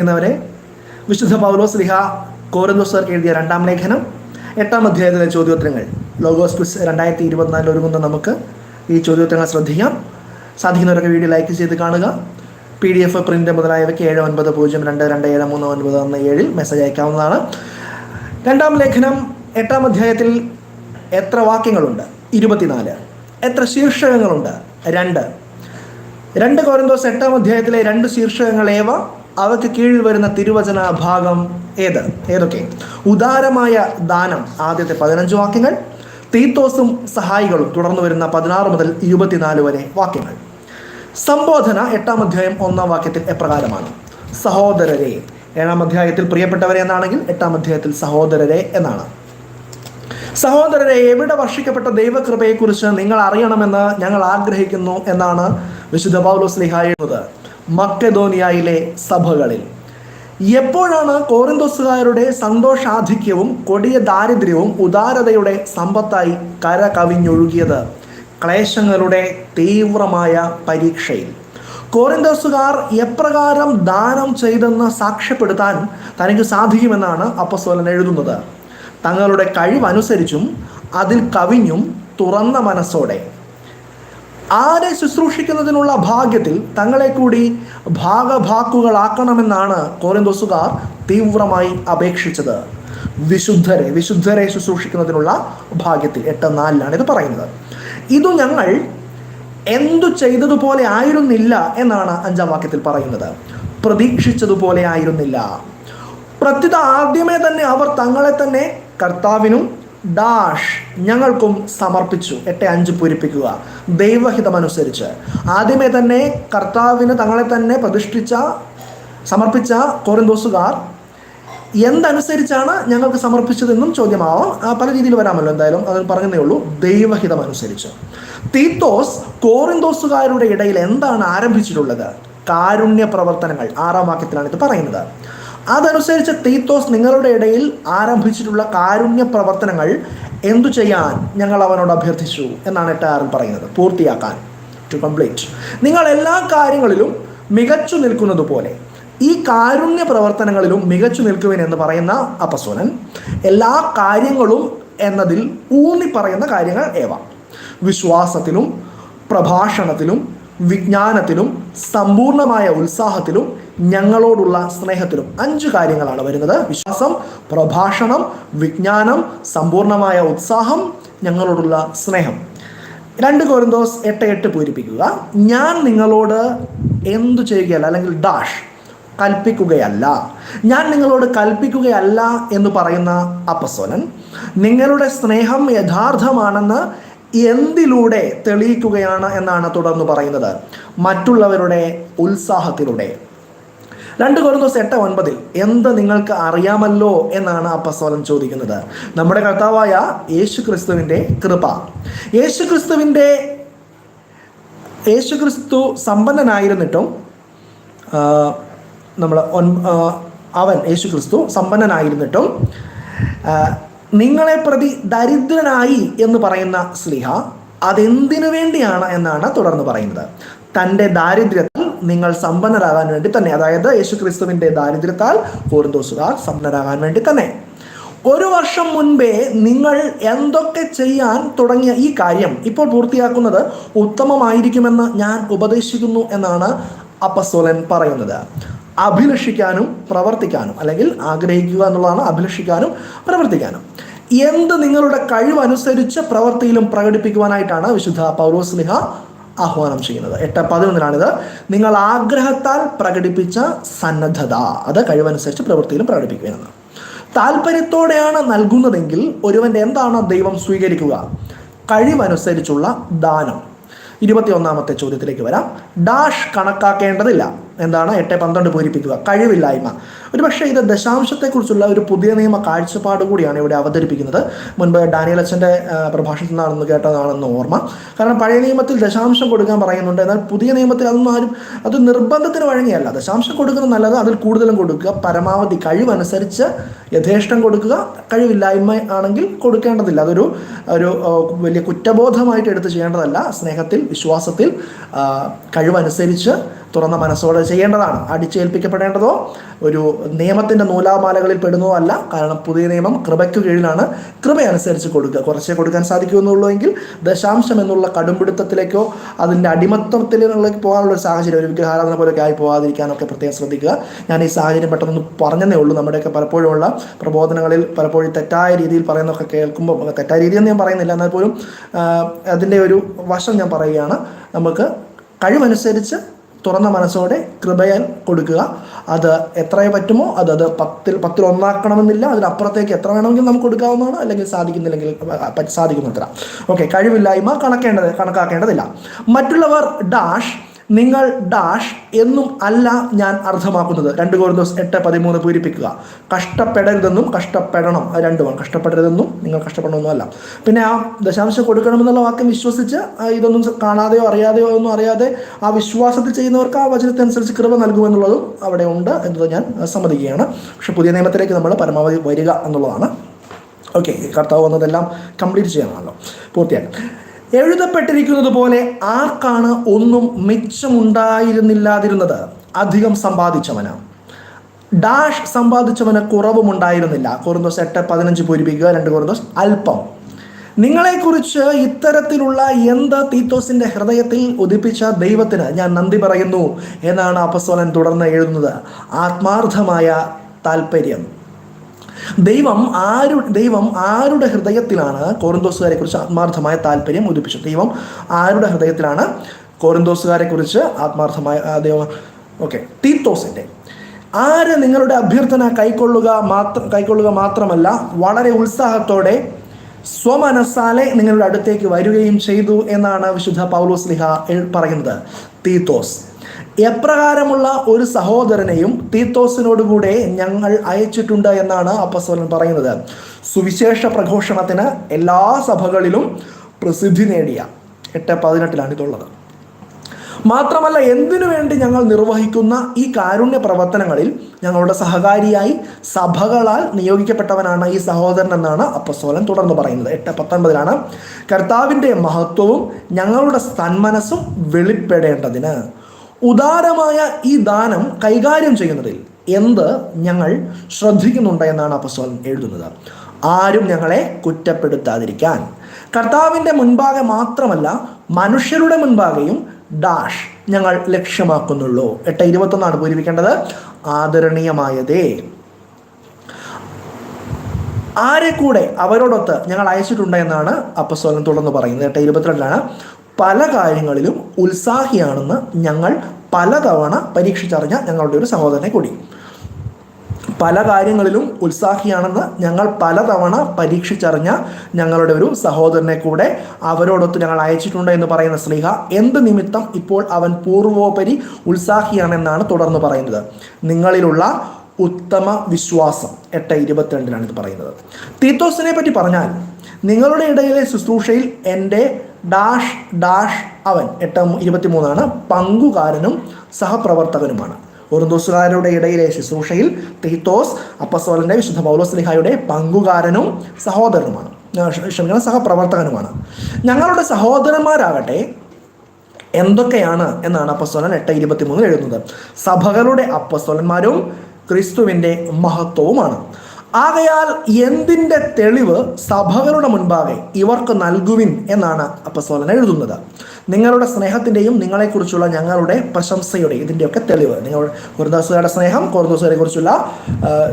എന്നവരെ വിശുദ്ധ പൗലോസ് ലിഹ കോരന്തോസർക്ക് എഴുതിയ രണ്ടാം ലേഖനം എട്ടാം അധ്യായത്തിലെ ചോദ്യോത്തരങ്ങൾ. ലോഗോസ് ക്വിസ് രണ്ടായിരത്തി ഇരുപത്തിനാലിൽ ഒരുങ്ങുന്ന നമുക്ക് ഈ ചോദ്യോത്തരങ്ങൾ ശ്രദ്ധിക്കാം. സാധിക്കുന്നവരൊക്കെ വീഡിയോ ലൈക്ക് ചെയ്ത് കാണുക. പി ഡി എഫ് പ്രിന്റ് മുതലായവയ്ക്ക് ഏഴ് ഒൻപത് പൂജ്യം രണ്ട് രണ്ട് ഏഴ് മൂന്ന് ഒൻപത് ഒന്ന് ഏഴിൽ മെസ്സേജ് അയക്കാവുന്നതാണ്. രണ്ടാം ലേഖനം എട്ടാം അധ്യായത്തിൽ എത്ര വാക്യങ്ങളുണ്ട്? ഇരുപത്തിനാല്. എത്ര ശീർഷകങ്ങളുണ്ട്? രണ്ട്. രണ്ട് കോരന്തോസ് എട്ടാം അധ്യായത്തിലെ രണ്ട് ശീർഷകങ്ങൾ ഏവ? അവയ്ക്ക് കീഴിൽ വരുന്ന തിരുവചന ഭാഗം ഏത്? ഏതൊക്കെ? ഉദാരമായ ദാനം ആദ്യത്തെ പതിനഞ്ച് വാക്യങ്ങൾ തീത്തോസും സഹായികളും തുടർന്ന് വരുന്ന പതിനാറ് മുതൽ ഇരുപത്തിനാല് വരെ വാക്യങ്ങൾ. സംബോധന എട്ടാം അധ്യായം ഒന്നാം വാക്യത്തിൽ എപ്രകാരമാണ്? സഹോദരരെ ഏഴാം അധ്യായത്തിൽ പ്രിയപ്പെട്ടവരെ എന്നാണെങ്കിൽ എട്ടാം അധ്യായത്തിൽ സഹോദരരെ എന്നാണ്. സഹോദരരെ എവിടെ വർഷിക്കപ്പെട്ട ദൈവകൃപയെക്കുറിച്ച് നിങ്ങൾ അറിയണമെന്ന് ഞങ്ങൾ ആഗ്രഹിക്കുന്നു എന്നാണ് വിശുദ്ധ പൗലോസ് എഴുതുന്നത്. മക്കധോനിയയിലെ സഭകളിൽ. എപ്പോഴാണ് കോറിന്തോസുകാരുടെ സന്തോഷാധിക്യവും കൊടിയ ദാരിദ്ര്യവും ഉദാരതയുടെ സമ്പത്തായി കര കവിഞ്ഞൊഴുകിയത് ക്ലേശങ്ങളുടെ തീവ്രമായ പരീക്ഷയിൽ. കോറിന്തോസുകാർ എപ്രകാരം ദാനം ചെയ്തെന്ന് സാക്ഷ്യപ്പെടുത്താൻ തനിക്ക് സാധിക്കുമെന്നാണ് അപ്പസ്വലൻ എഴുതുന്നത്. തങ്ങളുടെ കഴിവനുസരിച്ചും അതിൽ കവിഞ്ഞും തുറന്ന മനസ്സോടെ ആരെ ശുശ്രൂഷിക്കുന്നതിനുള്ള ഭാഗ്യത്തിൽ തങ്ങളെ കൂടി ഭാഗഭാക്കുകളാക്കണമെന്നാണ് കോരന്തോസുകാർ തീവ്രമായി അപേക്ഷിച്ചത്. വിശുദ്ധരെ വിശുദ്ധരെ ശുശ്രൂഷിക്കുന്നതിനുള്ള ഭാഗ്യത്തിൽ എട്ട് നാലിലാണ് ഇത് പറയുന്നത്. ഇതു ഞങ്ങൾ എന്തു ചെയ്തതുപോലെ ആയിരുന്നില്ല എന്നാണ് അഞ്ചാം വാക്യത്തിൽ പറയുന്നത്. പ്രതീക്ഷിച്ചതുപോലെ ആയിരുന്നില്ല. പ്രത്യുത ആദ്യമേ തന്നെ അവർ തങ്ങളെ തന്നെ കർത്താവിനും ഡാഷ് ഞങ്ങൾക്കും സമർപ്പിച്ചു. എട്ട് അഞ്ച് പൂരിപ്പിക്കുക. ദൈവഹിതമനുസരിച്ച്. ആദ്യമേ തന്നെ കർത്താവിന് തങ്ങളെ തന്നെ പ്രതിഷ്ഠിച്ച സമർപ്പിച്ച കോറിന്തോസുകാർ എന്തനുസരിച്ചാണ് ഞങ്ങൾക്ക് സമർപ്പിച്ചതെന്നും ചോദ്യമാവാം. പല രീതിയിൽ വരാമല്ലോ എന്തായാലും. അതിൽ പറഞ്ഞതേ ഉള്ളൂ. ദൈവഹിതം അനുസരിച്ച് തീത്തോസ് കോറിന്തോസുകാരുടെ ഇടയിൽ എന്താണ് ആരംഭിച്ചിട്ടുള്ളത്? കാരുണ്യ പ്രവർത്തനങ്ങൾ ആറാം വാക്യത്തിലാണ് ഇത് പറയുന്നത്. അതനുസരിച്ച് തീത്തോസ് നിങ്ങളുടെ ഇടയിൽ ആരംഭിച്ചിട്ടുള്ള കാരുണ്യ പ്രവർത്തനങ്ങൾ എന്തു ചെയ്യാൻ ഞങ്ങൾ അവനോട് അഭ്യർത്ഥിച്ചു എന്നാണ് എട്ടാറിൽ പറയുന്നത്. പൂർത്തിയാക്കാൻ. ടു കംപ്ലീറ്റ് നിങ്ങൾ എല്ലാ കാര്യങ്ങളിലും മികച്ചു നിൽക്കുന്നത് പോലെ ഈ കാരുണ്യ പ്രവർത്തനങ്ങളിലും മികച്ചു നിൽക്കുവിൻ എന്ന് പറയുന്ന അപസ്വനൻ എല്ലാ കാര്യങ്ങളും എന്നതിൽ ഊന്നി പറയുന്ന കാര്യങ്ങൾ ഏവ? വിശ്വാസത്തിലും പ്രഭാഷണത്തിലും വിജ്ഞാനത്തിലും സമ്പൂർണമായ ഉത്സാഹത്തിലും ഞങ്ങളോടുള്ള സ്നേഹത്തിലും അഞ്ച് കാര്യങ്ങളാണ് വരുന്നത്. വിശ്വാസം പ്രഭാഷണം വിജ്ഞാനം സമ്പൂർണമായ ഉത്സാഹം ഞങ്ങളോടുള്ള സ്നേഹം. രണ്ട് കോരിന്തോസ് എട്ട് എട്ട് പൂരിപ്പിക്കുക. ഞാൻ നിങ്ങളോട് എന്തു ചെയ്യുകയല്ല അല്ലെങ്കിൽ ഡാഷ് കൽപ്പിക്കുകയല്ല. ഞാൻ നിങ്ങളോട് കൽപ്പിക്കുകയല്ല എന്ന് പറയുന്ന അപ്പസോനൻ നിങ്ങളുടെ സ്നേഹം യഥാർത്ഥമാണെന്ന് എന്തിലൂടെ തെളിയിക്കുകയാണ് എന്നാണ് തുടർന്ന് പറയുന്നത്. മറ്റുള്ളവരുടെ ഉത്സാഹത്തിലൂടെ. രണ്ട് കൊറിന്തോസ് എട്ട് ഒൻപതിൽ എന്ത് നിങ്ങൾക്ക് അറിയാമല്ലോ എന്നാണ് അപ്പസ്വലം ചോദിക്കുന്നത്. നമ്മുടെ കർത്താവായ യേശു ക്രിസ്തുവിന്റെ കൃപ യേശു ക്രിസ്തുവിന്റെ യേശു ക്രിസ്തു സമ്പന്നനായിരുന്നിട്ടും നമ്മൾ അവൻ യേശു ക്രിസ്തു സമ്പന്നനായിരുന്നിട്ടും നിങ്ങളെ പ്രതി ദരിദ്രനായി എന്ന് പറയുന്ന സ്ലിഹ അതെന്തിനു വേണ്ടിയാണ് എന്നാണ് തുടർന്ന് പറയുന്നത്. തന്റെ ദാരിദ്ര്യത്തിൽ നിങ്ങൾ സമ്പന്നരാകാൻ വേണ്ടി തന്നെ അതായത് യേശു ക്രിസ്തുവിന്റെ ദാരിദ്ര്യത്താൽ കോർന്തോസുകാർ സമ്പന്നരാകാൻ വേണ്ടി തന്നെ. ഒരു വർഷം മുൻപേ നിങ്ങൾ എന്തൊക്കെ ചെയ്യാൻ തുടങ്ങിയ ഈ കാര്യം ഇപ്പോൾ പൂർത്തിയാക്കുന്നത് ഉത്തമമായിരിക്കുമെന്ന് ഞാൻ ഉപദേശിക്കുന്നു എന്നാണ് അപ്പസ്തോലൻ പറയുന്നത്. അഭിലഷിക്കാനും പ്രവർത്തിക്കാനും അല്ലെങ്കിൽ ആഗ്രഹിക്കുക എന്നുള്ളതാണ് അഭിലഷിക്കാനും പ്രവർത്തിക്കാനും. എന്ത് നിങ്ങളുടെ കഴിവനുസരിച്ച് പ്രവൃത്തിയിലും പ്രകടിപ്പിക്കുവാനായിട്ടാണ് വിശുദ്ധ പൗരോസ്ലിഹ ആഹ്വാനം ചെയ്യുന്നത്. എട്ട് പതിനൊന്നിലാണിത്. നിങ്ങൾ ആഗ്രഹത്താൽ പ്രകടിപ്പിച്ച സന്നദ്ധത അത് കഴിവനുസരിച്ച് പ്രവൃത്തിയിലും പ്രകടിപ്പിക്കുകയെന്ന് താല്പര്യത്തോടെയാണ് നൽകുന്നതെങ്കിൽ ഒരുവന്റെ എന്താണ് ദൈവം സ്വീകരിക്കുക? കഴിവനുസരിച്ചുള്ള ദാനം. ഇരുപത്തി ഒന്നാമത്തെ ചോദ്യത്തിലേക്ക് വരാം. ഡാഷ് കണക്കാക്കേണ്ടതില്ല. എന്താണ്? എട്ട് പന്ത്രണ്ട് പൂരിപ്പിക്കുക. കഴിവില്ലായ്മ. ഒരുപക്ഷെ ഇത് ദശാംശത്തെക്കുറിച്ചുള്ള ഒരു പുതിയ നിയമ കാഴ്ചപ്പാട് കൂടിയാണ് ഇവിടെ അവതരിപ്പിക്കുന്നത്. മുൻപ് ഡാനിയൽ അച്ഛന്റെ പ്രഭാഷണത്തിൽ നിന്നാണെന്ന് കേട്ടതാണെന്ന് ഓർമ്മ. കാരണം പഴയ നിയമത്തിൽ ദശാംശം കൊടുക്കാൻ പറയുന്നുണ്ട്. എന്നാൽ പുതിയ നിയമത്തിൽ അതൊന്നും ആരും അത് നിർബന്ധത്തിന് വഴങ്ങിയല്ല. ദശാംശം കൊടുക്കുന്നത് നല്ലത് അതിൽ കൂടുതലും കൊടുക്കുക. പരമാവധി കഴിവനുസരിച്ച് യഥേഷ്ടം കൊടുക്കുക. കഴിവില്ലായ്മ ആണെങ്കിൽ കൊടുക്കേണ്ടതില്ല. അതൊരു ഒരു വലിയ കുറ്റബോധമായിട്ട് എടുത്ത് ചെയ്യേണ്ടതല്ല. സ്നേഹത്തിൽ വിശ്വാസത്തിൽ കഴിവനുസരിച്ച് തുറന്ന മനസ്സോടെ ചെയ്യേണ്ടതാണ്. അടിച്ചേൽപ്പിക്കപ്പെടേണ്ടതോ ഒരു നിയമത്തിന്റെ നൂലാമാലകളിൽ പെടുന്നതോ അല്ല. കാരണം പുതിയ നിയമം കൃപയ്ക്ക് കീഴിലാണ്. കൃപയനുസരിച്ച് കൊടുക്കുക. കുറച്ചേ കൊടുക്കാൻ സാധിക്കുമെന്നുള്ളൂ എങ്കിൽ ദശാംശം എന്നുള്ള കടുംപിടുത്തത്തിലേക്കോ അതിന്റെ അടിമത്തത്തിലേക്ക് പോകാനുള്ള ഒരു സാഹചര്യം ഒരു വിഗ്രഹാരാധന പോലെയൊക്കെ ആയി പോകാതിരിക്കാനൊക്കെ പ്രത്യേകം ശ്രദ്ധിക്കുക. ഞാൻ ഈ സാഹചര്യം പെട്ടെന്ന് പറഞ്ഞതേ ഉള്ളൂ. നമ്മുടെയൊക്കെ പലപ്പോഴുമുള്ള പ്രബോധനങ്ങളിൽ പലപ്പോഴും തെറ്റായ രീതിയിൽ പറയുന്നതൊക്കെ കേൾക്കുമ്പോൾ തെറ്റായ രീതിയെന്ന് ഞാൻ പറയുന്നില്ല. എന്നാൽ പോലും അതിന്റെ ഒരു വശം ഞാൻ പറയുകയാണ്. നമുക്ക് കഴിവനുസരിച്ച് തുറന്ന മനസ്സോടെ കൃപയൻ കൊടുക്കുക. അത് എത്രയെ പറ്റുമോ അത് അത് പത്തിൽ പത്തിൽ ഒന്നാക്കണമെന്നില്ല. അതിനപ്പുറത്തേക്ക് എത്ര വേണമെങ്കിലും നമുക്ക് കൊടുക്കാവുന്നതാണ്. അല്ലെങ്കിൽ സാധിക്കുന്നില്ലെങ്കിൽ സാധിക്കുന്നത്ര ഓക്കെ കഴിവില്ലായ്മ കണക്കേണ്ടത് കണക്കാക്കേണ്ടതില്ല. മറ്റുള്ളവർ ഡാഷ് നിങ്ങൾ ഡാഷ് എന്നും അല്ല ഞാൻ അർത്ഥമാക്കുന്നത്. രണ്ട് കോരിന്തോസ് എട്ട് പതിമൂന്ന് പൂരിപ്പിക്കുക. കഷ്ടപ്പെടരുതെന്നും കഷ്ടപ്പെടണം. രണ്ടുമാണ്. കഷ്ടപ്പെടരുതെന്നും നിങ്ങൾ കഷ്ടപ്പെടണമെന്നും അല്ല പിന്നെ ആ ദശാംശം കൊടുക്കണമെന്നുള്ള വാക്യം വിശ്വസിച്ച് ഇതൊന്നും കാണാതെയോ അറിയാതെയോ ഒന്നും അറിയാതെ ആ വിശ്വാസത്തിൽ ചെയ്യുന്നവർക്ക് ആ വചനത്തിനനുസരിച്ച് കൃപ നൽകുമെന്നുള്ളതും അവിടെ ഉണ്ട് എന്നത് ഞാൻ സമ്മതിക്കുകയാണ്. പക്ഷെ പുതിയ നിയമത്തിലേക്ക് നമ്മൾ പരമാവധി വരിക എന്നുള്ളതാണ്. ഓക്കെ കർത്താവ് വന്നതെല്ലാം കംപ്ലീറ്റ് ചെയ്യണമല്ലോ പൂർത്തിയാക്കാം. എഴുതപ്പെട്ടിരിക്കുന്നത് പോലെ ആർക്കാണ് ഒന്നും മിച്ചമുണ്ടായിരുന്നില്ലാതിരുന്നത്? അധികം സമ്പാദിച്ചവന്. ഡാഷ് സമ്പാദിച്ചവന് കുറവുമുണ്ടായിരുന്നില്ല. കുറുന്തോസ് എട്ട് പതിനഞ്ച് പൂരിപ്പിക്കുക രണ്ട് കുറുന്തോസ് അല്പം. നിങ്ങളെക്കുറിച്ച് ഇത്തരത്തിലുള്ള എന്ത് തീത്തോസിന്റെ ഹൃദയത്തിൽ ഉദിപ്പിച്ച ദൈവത്തിന് ഞാൻ നന്ദി പറയുന്നു എന്നാണ് അപസ്വലൻ തുടർന്ന് എഴുതുന്നത്. ആത്മാർത്ഥമായ താല്പര്യം ദൈവം ആരു ദൈവം ആരുടെ ഹൃദയത്തിലാണ് കോറിന്തോസുകാരെ കുറിച്ച് ആത്മാർത്ഥമായ താല്പര്യം ഉദിപ്പിച്ചത്? ദൈവം ആരുടെ ഹൃദയത്തിലാണ് കോറിന്തോസുകാരെ കുറിച്ച് ആത്മാർത്ഥമായ ദൈവം ഓക്കെ തീത്തോസിന്റെ ആര് നിങ്ങളുടെ അഭ്യർത്ഥന കൈക്കൊള്ളുക മാത്രം കൈക്കൊള്ളുക മാത്രമല്ല വളരെ ഉത്സാഹത്തോടെ സ്വമനസ്സാലെ നിങ്ങളുടെ അടുത്തേക്ക് വരികയും ചെയ്തു എന്നാണ് വിശുദ്ധ പൗലോസ് ലിഹ പറയുന്നത്. തീത്തോസ്. എപ്രകാരമുള്ള ഒരു സഹോദരനെയും തീത്തോസിനോടുകൂടെ ഞങ്ങൾ അയച്ചിട്ടുണ്ട് എന്നാണ് അപ്പസ്വലൻ പറയുന്നത്. സുവിശേഷ പ്രഘോഷണത്തിന് എല്ലാ സഭകളിലും പ്രസിദ്ധി നേടിയ എട്ട് പതിനെട്ടിലാണ് ഇതുള്ളത്. മാത്രമല്ല എന്തിനു വേണ്ടി ഞങ്ങൾ നിർവഹിക്കുന്ന ഈ കാരുണ്യ പ്രവർത്തനങ്ങളിൽ ഞങ്ങളുടെ സഹകാരിയായി സഭകളാൽ നിയോഗിക്കപ്പെട്ടവനാണ് ഈ സഹോദരൻ എന്നാണ് അപ്പസ്തോലൻ തുടർന്ന് പറയുന്നത്. എട്ട് പത്തൊൻപതിലാണ് കർത്താവിന്റെ മഹത്വവും ഞങ്ങളുടെ സന്മനസ്സും വെളിപ്പെടേണ്ടതിന് ഉദാരമായ ഈ ദാനം കൈകാര്യം ചെയ്യുന്നതിൽ എന്ത് ഞങ്ങൾ ശ്രദ്ധിക്കുന്നുണ്ട് എന്നാണ് അപ്പസ്തോലൻ എഴുതുന്നത്. ആരും ഞങ്ങളെ കുറ്റപ്പെടുത്താതിരിക്കാൻ. കർത്താവിന്റെ മുൻപാകെ മാത്രമല്ല മനുഷ്യരുടെ മുൻപാകെയും ഡാഷ് ഞങ്ങൾ ലക്ഷ്യമാക്കുന്നുള്ളൂ. എട്ട് ഇരുപത്തൊന്നാണ് പൂരിപ്പിക്കേണ്ടത്. ആദരണീയമായതേ. ആരെ കൂടെ അവരോടൊത്ത് ഞങ്ങൾ അയച്ചിട്ടുണ്ട് എന്നാണ് അപ്പസ്വലം തുടർന്ന് പറയുന്നത്. എട്ട് ഇരുപത്തിരണ്ടിലാണ്. പല കാര്യങ്ങളിലും ഉത്സാഹിയാണെന്ന് ഞങ്ങൾ പലതവണ പരീക്ഷിച്ചറിഞ്ഞ ഞങ്ങളുടെ ഒരു സഹോദരനെ കൂടി. പല കാര്യങ്ങളിലും ഉത്സാഹിയാണെന്ന് ഞങ്ങൾ പലതവണ പരീക്ഷിച്ചറിഞ്ഞ ഞങ്ങളുടെ ഒരു സഹോദരനെ കൂടെ അവരോടൊത്ത് ഞങ്ങൾ അയച്ചിട്ടുണ്ട് എന്ന് പറയുന്ന സ്ലീഹ എന്ത് നിമിത്തം ഇപ്പോൾ അവൻ പൂർവോപരി ഉത്സാഹിയാണെന്നാണ് തുടർന്ന് പറയുന്നത്. നിങ്ങളിലുള്ള ഉത്തമ വിശ്വാസം എട്ട് ഇരുപത്തിരണ്ടിലാണ് ഇത് പറയുന്നത്. തീത്തോസിനെ പറ്റി പറഞ്ഞാൽ നിങ്ങളുടെ ഇടയിലെ ശുശ്രൂഷയിൽ എന്റെ ഡാഷ് ഡാഷ് അവൻ. എട്ട് ഇരുപത്തി മൂന്നാണ് പങ്കുകാരനും സഹപ്രവർത്തകനുമാണ്. ഒറുന്തോസുകാരുടെ ഇടയിലെ ശുശ്രൂഷയിൽ തീത്തോസ് അപ്പസോലന്റെ വിശുദ്ധ പൗലോസ്ലിഹായുടെ പങ്കുകാരനും സഹോദരനുമാണ്. ക്ഷമിക്കണം സഹപ്രവർത്തകനുമാണ്. ഞങ്ങളുടെ സഹോദരന്മാരാകട്ടെ എന്തൊക്കെയാണ് എന്നാണ് അപ്പസ്തോലൻ എട്ട് ഇരുപത്തി മൂന്നിൽ എഴുതുന്നത്. സഭകളുടെ അപ്പസ്തോലന്മാരും ക്രിസ്തുവിന്റെ മഹത്വവുമാണ്. ആകയാൽ എന്തിന്റെ തെളിവ് സഭകളുടെ മുൻപാകെ ഇവർക്ക് നൽകുവിൻ എന്നാണ് അപ്പസ്തോലൻ എഴുതുന്നത്. നിങ്ങളുടെ സ്നേഹത്തിന്റെയും നിങ്ങളെക്കുറിച്ചുള്ള ഞങ്ങളുടെ പ്രശംസയുടെ ഇതിന്റെയൊക്കെ തെളിവ്. നിങ്ങളുടെ കുറുദാസുകാരുടെ സ്നേഹം കുറുദാസുകാരെ കുറിച്ചുള്ള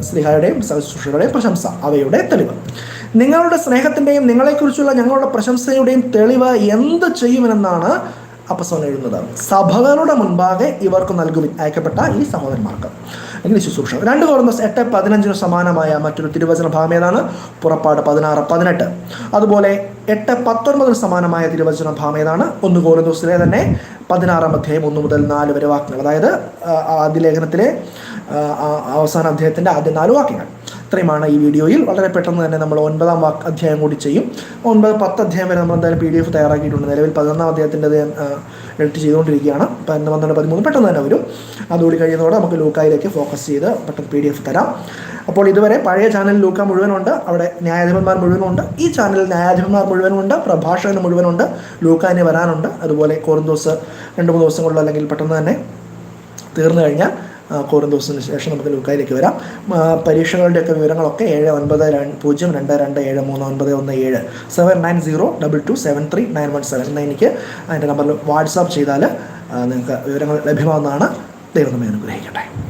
സ്നേഹയുടെയും ശുശ്രൂഷയുടെയും പ്രശംസ അവയുടെ തെളിവ്. നിങ്ങളുടെ സ്നേഹത്തിന്റെയും നിങ്ങളെക്കുറിച്ചുള്ള ഞങ്ങളുടെ പ്രശംസയുടെയും തെളിവ് എന്ത് ചെയ്യുമെന്നാണ് അപ്പസോലൻ എഴുതുന്നത്. സഭകളുടെ മുൻപാകെ ഇവർക്ക് നൽകുവിൻ അയക്കപ്പെട്ട ഈ സഹോദരന്മാർക്ക്. എങ്ങനെ ശുശ്രൂഷ? രണ്ട് കോർന്നസ് എട്ട് പതിനഞ്ചിന് സമാനമായ മറ്റൊരു തിരുവചന ഭാഗം ഏതാണ്? പുറപ്പാട് പതിനാറ് പതിനെട്ട്. അതുപോലെ എട്ട് പത്തൊൻപതിന് സമാനമായ തിരുവചന ഭാഗം ഏതാണ്? ഒന്ന് കോർന്നസിലെ തന്നെ പതിനാറാം അധ്യായം ഒന്ന് മുതൽ നാല് വരെ വാക്യങ്ങൾ. അതായത് ആദ്യ ലേഖനത്തിലെ അവസാന അധ്യായത്തിന്റെ ആദ്യ നാല് വാക്യങ്ങൾ. ഇത്രയുമാണ് ഈ വീഡിയോയിൽ. വളരെ പെട്ടെന്ന് തന്നെ നമ്മൾ ഒൻപതാം അധ്യായം കൂടി ചെയ്യും. ഒൻപത് പത്ത് അധ്യായം വരെ നമ്മൾ എന്തായാലും പി ഡി എഫ് തയ്യാറാക്കിയിട്ടുണ്ട്. നിലവിൽ പതിനൊന്നാം അധ്യായത്തിന്റെ എഡിറ്റ് ചെയ്തുകൊണ്ടിരിക്കുകയാണ്. പതിനൊന്ന് പന്ത്രണ്ട് പതിമൂന്ന് പെട്ടെന്ന് തന്നെ വരും. അതുകൂടി കഴിയുന്നതോടെ നമുക്ക് ലൂക്കായിലേക്ക് ഫോക്കസ് ചെയ്ത് പെട്ടെന്ന് പി ഡി എഫ് തരാം. അപ്പോൾ ഇതുവരെ പഴയ ചാനൽ ലൂക്ക മുഴുവനുണ്ട് അവിടെ ന്യായാധിപന്മാർ മുഴുവനുണ്ട് ഈ ചാനലിൽ ന്യായാധിപന്മാർ മുഴുവനുണ്ട് പ്രഭാഷകന് മുഴുവനുണ്ട് ലൂക്ക ഇനി വരാനുണ്ട്. അതുപോലെ കോറിന്തോസ് രണ്ട് മൂന്ന് ദിവസം കൊണ്ടോ അല്ലെങ്കിൽ പെട്ടെന്ന് തന്നെ തീർന്നു കഴിഞ്ഞാൽ കോറിന്തോസിന് ശേഷം നമുക്ക് ലൂക്കായിലേക്ക് വരാം. പരീക്ഷകളുടെ പരീക്ഷകളുടെയൊക്കെ വിവരങ്ങളൊക്കെ ഏഴ് ഒൻപത് പൂജ്യം രണ്ട് രണ്ട് ഏഴ് മൂന്ന് ഒൻപത് ഒന്ന് ഏഴ്. Seven nine zero double two seven three nine one seven. എന്ന എനിക്ക് അതിന്റെ നമ്പറിൽ വാട്സാപ്പ് ചെയ്താൽ നിങ്ങൾക്ക് വിവരങ്ങൾ ലഭ്യമാകുന്നതാണ് ദൈവം നമ്മെ അനുഗ്രഹിക്കട്ടെ.